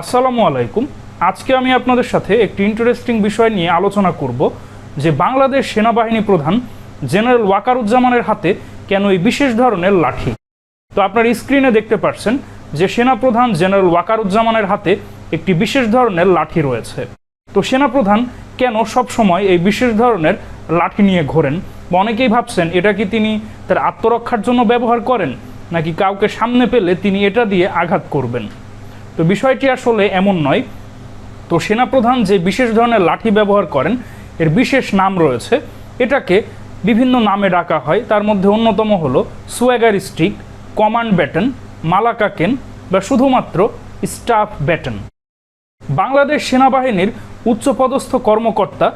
আসসালামু আলাইকুম। আজকে আমি আপনাদের সাথে একটি ইন্টারেস্টিং বিষয় নিয়ে আলোচনা করব যে বাংলাদেশ সেনাবাহিনী প্রধান জেনারেল ওয়াকারুজ্জামানের হাতে কেন এই বিশেষ ধরনের লাঠি? তো আপনার স্ক্রিনে দেখতে পাচ্ছেন যে সেনাপ্রধান জেনারেল ওয়াকারুজ্জামানের হাতে একটি বিশেষ ধরনের লাঠি রয়েছে। তো সেনাপ্রধান কেন সব সময় এই বিশেষ ধরনের লাঠি নিয়ে ঘোরেন? অনেকেই ভাবছেন, এটা কি তিনি তার আত্মরক্ষার জন্য ব্যবহার করেন? নাকি কাউকে সামনে পেলে তিনি এটা দিয়ে আঘাত করবেন? তো বিষয়টি আসলে এমন নয়। তো সেনাপ্রধান যে বিশেষ ধরনের লাঠি ব্যবহার করেন, এর বিশেষ নাম রয়েছে। এটাকে বিভিন্ন নামে ডাকা হয়। তার মধ্যে অন্যতম হলো সুয়াগার স্টিক কমান্ড ব্যাটন মালাকাকেন বা শুধুমাত্র স্টাফ ব্যাটন। বাংলাদেশ সেনাবাহিনীর উচ্চপদস্থ কর্মকর্তা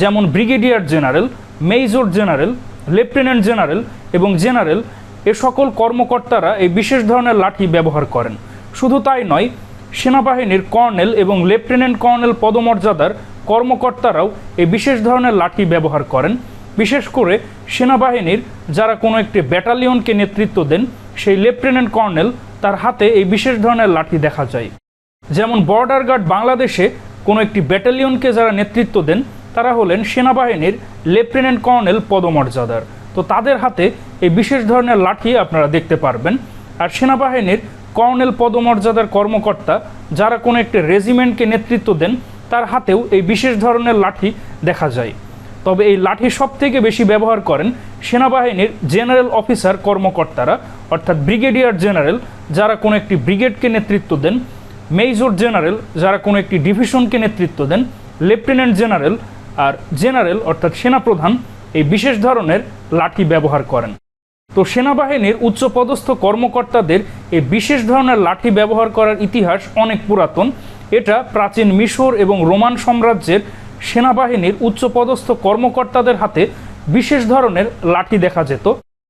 যেমন brigadier general, major general, lieutenant general এবং জেনারেল, এ সকল কর্মকর্তারা এই বিশেষ ধরনের লাঠি ব্যবহার করেন। শুধু তাই নয় সেনাবাহিনীর কর্নেল এবং লেফটেন্যান্ট কর্নেল পদমর্যাদার কর্মকর্তারাও এই বিশেষ ধরনের লাঠি ব্যবহার করেন। বিশেষ করে সেনাবাহিনীর যারা কোনো একটি ব্যাটালিয়নকে নেতৃত্ব দেন, সেই লেফটেন্যান্ট কর্নেল তার হাতে এই বিশেষ ধরনের লাঠি দেখা যায়। যেমন বর্ডার গার্ড বাংলাদেশে কোনো একটি ব্যাটালিয়নকে যারা নেতৃত্ব দেন, তারা হলেন সেনাবাহিনীর লেফটেন্যান্ট কর্নেল পদমর্যাদার। তো তাদের হাতে এই বিশেষ ধরনের লাঠি আপনারা দেখতে পারবেন। আর সেনাবাহিনীর কর্নেল পদমর্যাদার কর্মকর্তা, যারা কোনো একটি রেজিমেন্টকে নেতৃত্ব দেন, তার হাতেও এই বিশেষ ধরনের লাঠি দেখা যায়। তবে এই লাঠি সব থেকে বেশি ব্যবহার করেন সেনাবাহিনীর জেনারেল অফিসার কর্মকর্তারা, অর্থাৎ ব্রিগেডিয়ার জেনারেল, যারা কোনো একটি ব্রিগেডকে নেতৃত্ব দেন, মেজর জেনারেল, যারা কোনো একটি ডিভিশনকে নেতৃত্ব দেন, লেফটেন্যান্ট জেনারেল আর জেনারেল, অর্থাৎ সেনাপ্রধান, এই বিশেষ ধরনের লাঠি ব্যবহার করেন। তো সেনাবাহিনীর উচ্চপদস্থ কর্মকর্তাদের এই বিশেষ ধরনের লাঠি ব্যবহার করার ইতিহাস অনেক পুরাতন। এটা প্রাচীন মিশর এবং রোমান সাম্রাজ্যের সেনাবাহিনীর উচ্চপদস্থ কর্মকর্তাদের হাতে বিশেষ ধরনের লাঠি দেখা যেত।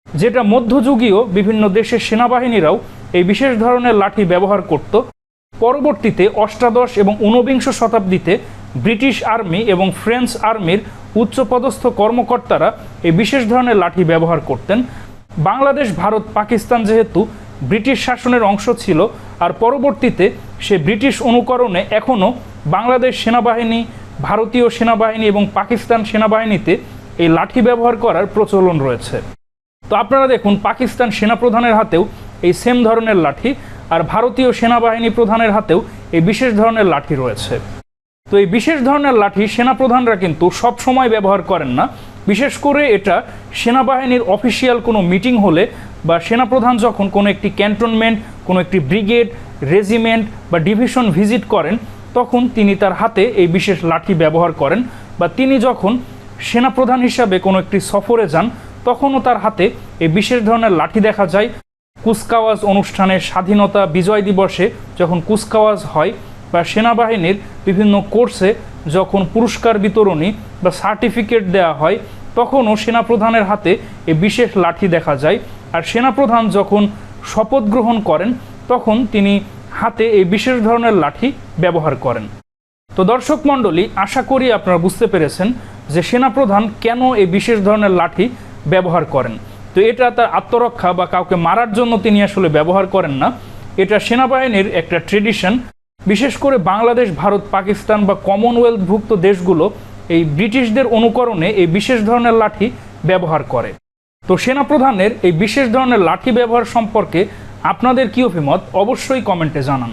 যেটা মধ্যযুগীয় বিভিন্ন দেশের সেনাবাহিনীরাও এই বিশেষ ধরনের লাঠি ব্যবহার করত। পরবর্তীতে অষ্টাদশ এবং ঊনবিংশ শতাব্দীতে ব্রিটিশ আর্মি এবং ফ্রেঞ্চ আর্মির উচ্চপদস্থ কর্মকর্তারা এই বিশেষ ধরনের লাঠি ব্যবহার করতেন। বাংলাদেশ, ভারত, পাকিস্তান যেহেতু ব্রিটিশ শাসনের অংশ ছিল, আর পরবর্তীতে সে ব্রিটিশ অনুকরণে এখনও বাংলাদেশ সেনাবাহিনী, ভারতীয় সেনাবাহিনী এবং পাকিস্তান সেনাবাহিনীতে এই লাঠি ব্যবহার করার প্রচলন রয়েছে। তো আপনারা দেখুন, পাকিস্তান সেনাপ্রধানের হাতেও এই সেম ধরনের লাঠি, আর ভারতীয় সেনাবাহিনী প্রধানের হাতেও এই বিশেষ ধরনের লাঠি রয়েছে। তো এই বিশেষ ধরনের লাঠি সেনাপ্রধানরা কিন্তু সব সময় ব্যবহার করেন না বিশেষ করে এটা সেনাবাহিনীর অফিসিয়াল কোনো মিটিং হলে বা সেনাপ্রধান যখন কোনো একটি ক্যান্টনমেন্ট, কোনো একটি ব্রিগেড, রেজিমেন্ট বা ডিভিশন ভিজিট করেন, তখন তিনি তার হাতে এই বিশেষ লাঠি ব্যবহার করেন বা তিনি যখন সেনাপ্রধান হিসাবে কোনো একটি সফরে যান, তখনও তার হাতে এই বিশেষ ধরনের লাঠি দেখা যায়। কুচকাওয়াজ অনুষ্ঠানে স্বাধীনতা বিজয় দিবসে যখন কুচকাওয়াজ হয় বা সেনাবাহিনীর বিভিন্ন কোর্সে যখন পুরস্কার বিতরণী বা সার্টিফিকেট দেওয়া হয়, তখনও সেনাপ্রধানের হাতে এই বিশেষ লাঠি দেখা যায়। আর সেনাপ্রধান যখন শপথ গ্রহণ করেন, তখন তিনি হাতে এই বিশেষ ধরনের লাঠি ব্যবহার করেন। তো দর্শক মণ্ডলী, আশা করি আপনারা বুঝতে পেরেছেন যে সেনাপ্রধান কেন এই বিশেষ ধরনের লাঠি ব্যবহার করেন। তো এটা তার আত্মরক্ষা বা কাউকে মারার জন্য তিনি আসলে ব্যবহার করেন না। এটা সেনাবাহিনীর একটা ট্রেডিশন। বিশেষ করে বাংলাদেশ, ভারত, পাকিস্তান বা কমনওয়েলথভুক্ত দেশগুলো এই ব্রিটিশদের অনুকরণে এই বিশেষ ধরনের লাঠি ব্যবহার করে। তো সেনাপ্রধানের এই বিশেষ ধরনের লাঠি ব্যবহার সম্পর্কে আপনাদের কী অভিমত? অবশ্যই কমেন্টে জানান।